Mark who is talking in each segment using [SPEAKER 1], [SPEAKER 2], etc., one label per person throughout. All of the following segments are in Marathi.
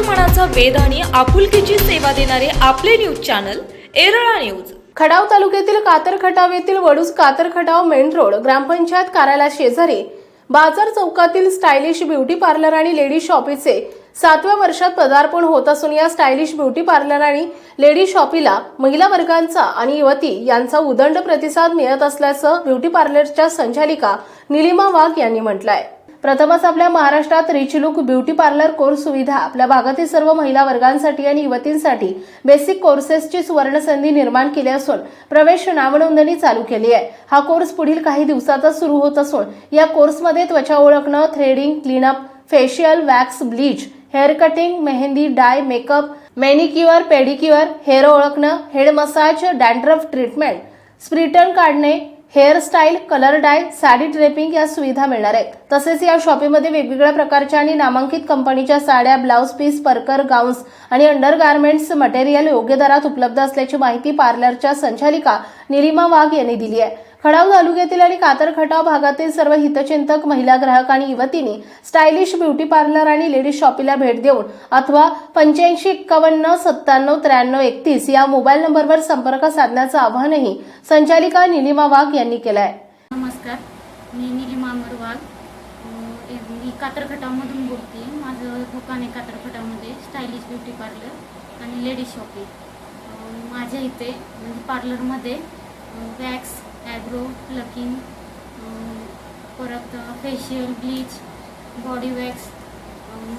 [SPEAKER 1] मनाचा वेध आणि आपुलकीची सेवा देणारे आपले news channel Erala news.
[SPEAKER 2] Khadav तालुक्यातील कातर खटाव येथील वडूस कातर खटाव मेन रोड ग्रामपंचायत कार्यालया शेजारी बाजार चौकातील स्टायलिश ब्युटी पार्लर आणि लेडी शॉपीचे सातव्या वर्षात पदार्पण होत असून या स्टायलिश ब्युटी पार्लर आणि लेडी शॉपीला महिला वर्गांचा आणि युवती यांचा उदंड प्रतिसाद मिळत असल्याचं ब्युटी पार्लरच्या संचालिका निलिमा वाघ यांनी म्हटलं आहे प्रथमच आपल्या महाराष्ट्रात rich look beauty parlour course सुविधा आपल्या भागातील सर्व महिला वर्गांसाठी आणि युवतींसाठी बेसिक कोर्सेसची सुवर्ण संधी निर्माण केली असून प्रवेश नावनोंदणी चालू केली आहे. हा कोर्स पुढील काही दिवसातच सुरू होत असून या कोर्समध्ये त्वचा ओळखणं threading cleanup facial wax bleach hair cutting mehndi dye makeup manicure pedicure hair ओळखणं हेड मसाज डॅन्ड्रफ ट्रीटमेंट स्प्रिटन काढणे hairstyle colour dye sari draping या सुविधा मिळणार आहेत. तसेच या शॉपीमध्ये वेगवेगळ्या प्रकारच्या आणि नामांकित कंपनीच्या साड्या ब्लाऊज पीस परकर गाऊन्स आणि अंडर गार्मेंट्स मटेरियल योग्य दरात उपलब्ध असल्याची माहिती पार्लरच्या संचालिका निलिमा वाघ यांनी दिली आहे. खडाव तालुक्यातील आणि कातर खटाव भागातील सर्व हितचिंतक महिला ग्राहक आणि युवतींनी स्टायलिश ब्युटी पार्लर आणि लेडीज शॉपीला भेट देऊन अथवा पंच्याऐंशी एक्कावन्न सत्त्याण्णव त्र्याण्णव एकतीस या मोबाईल नंबरवर संपर्क साधण्याचं आवाहनही संचालिका निलिमा वाघ यांनी केलं आहे
[SPEAKER 3] नमस्कार. मी निलिमा अमर वाघ. अं, ए- मी कातरखटावमधून बोलते. माझं दुकान आहे कातरखटावमध्ये स्टायलिश ब्युटी पार्लर आणि लेडीज शॉपिंग माझ्या इथे म्हणजे पार्लरमध्ये वॅक्स ॲब्रो लकिंग um, परत facial bleach body wax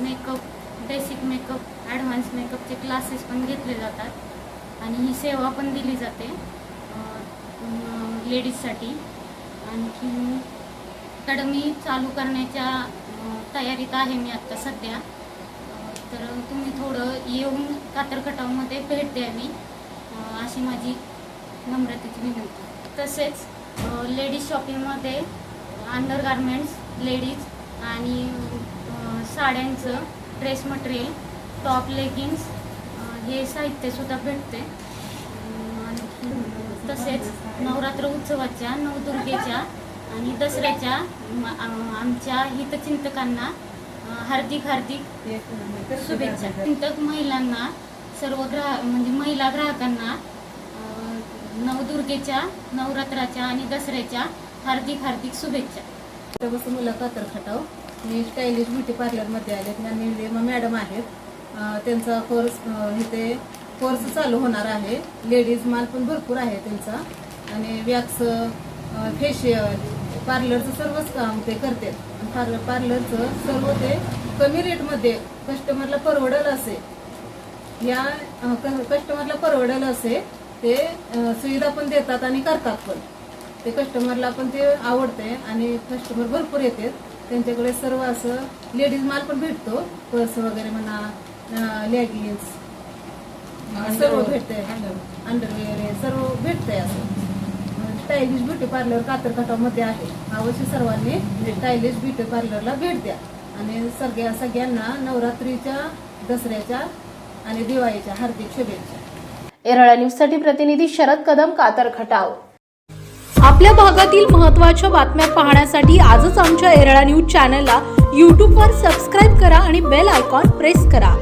[SPEAKER 3] makeup basic makeup advance मेकअपचे क्लासेस पण घेतले जातात. आणि ही सेवा पण दिली जाते uh, लेडीजसाठी आणखी अकॅडमी चालू करण्याच्या uh, तयारीत आहे मी आत्ता सध्या. तर तुम्ही थोडं येऊन कातरखटावमध्ये भेट द्यावी मी. अशी माझी नम्रतेची विनंती. तसेच. लेडीज शॉपिंगमध्ये अंडर गार्मेंट्स लेडीज आणि साड्यांचं ड्रेस मटेरियल टॉप लेगिन्स हे साहित्यसुद्धा भेटते. तसेच नवरात्र उत्सवाच्या नवदुर्गेच्या आणि दसऱ्याच्या आमच्या हितचिंतकांना हार्दिक हार्दिक शुभेच्छा. चिंतक महिलांना सर्व ग्राहक म्हणजे महिला ग्राहकांना नवदुर्गेच्या नवरात्राच्या आणि दसऱ्याच्या हार्दिक हार्दिक शुभेच्छा.
[SPEAKER 4] बसून मुलं कातर खटाव मी स्टायलिश ब्युटी पार्लरमध्ये आले आणि निलिमा मॅडम आहेत. त्यांचा कोर्स इथे कोर्स चालू होणार आहे. लेडीज माल पण भरपूर आहे त्यांचा. आणि वॅक्स फेशियल पार्लरचं सर्वच काम ते करतात. आणि पार्लर पार्लरचं सर्व ते कमी रेटमध्ये कस्टमरला परवडेल असे. या क- कस्टमरला परवडेल असे. ते सुविधा पण देतात आणि करतात पण. ते कस्टमरला पण ते आवडते आणि कस्टमर भरपूर येतात. त्यांच्याकडे सर्व असं लेडीज माल पण भेटतो. पर्स वगैरे म्हणा लेगिन्स सर्व भेटते अंडरवेअर हे सर्व भेटतंय असं. स्टायलिश ब्युटी पार्लर कातरकाटामध्ये आहे. अवश्य सर्वांनी स्टायलिश ब्युटी पार्लरला भेट द्या. आणि सगळ्या सगळ्यांना नवरात्रीच्या दसऱ्याच्या आणि दिवाळीच्या हार्दिक शुभेच्छा.
[SPEAKER 2] एरळा न्यूजसाठी प्रतिनिधी शरद कदम कातर खटाव.
[SPEAKER 1] आपल्या भागातील महत्त्वाच्या बातम्या पाहण्यासाठी आजच आमच्या एरळा न्यूज चॅनलला यूट्यूबवर सबस्क्राईब करा आणि बेल आयकॉन प्रेस करा.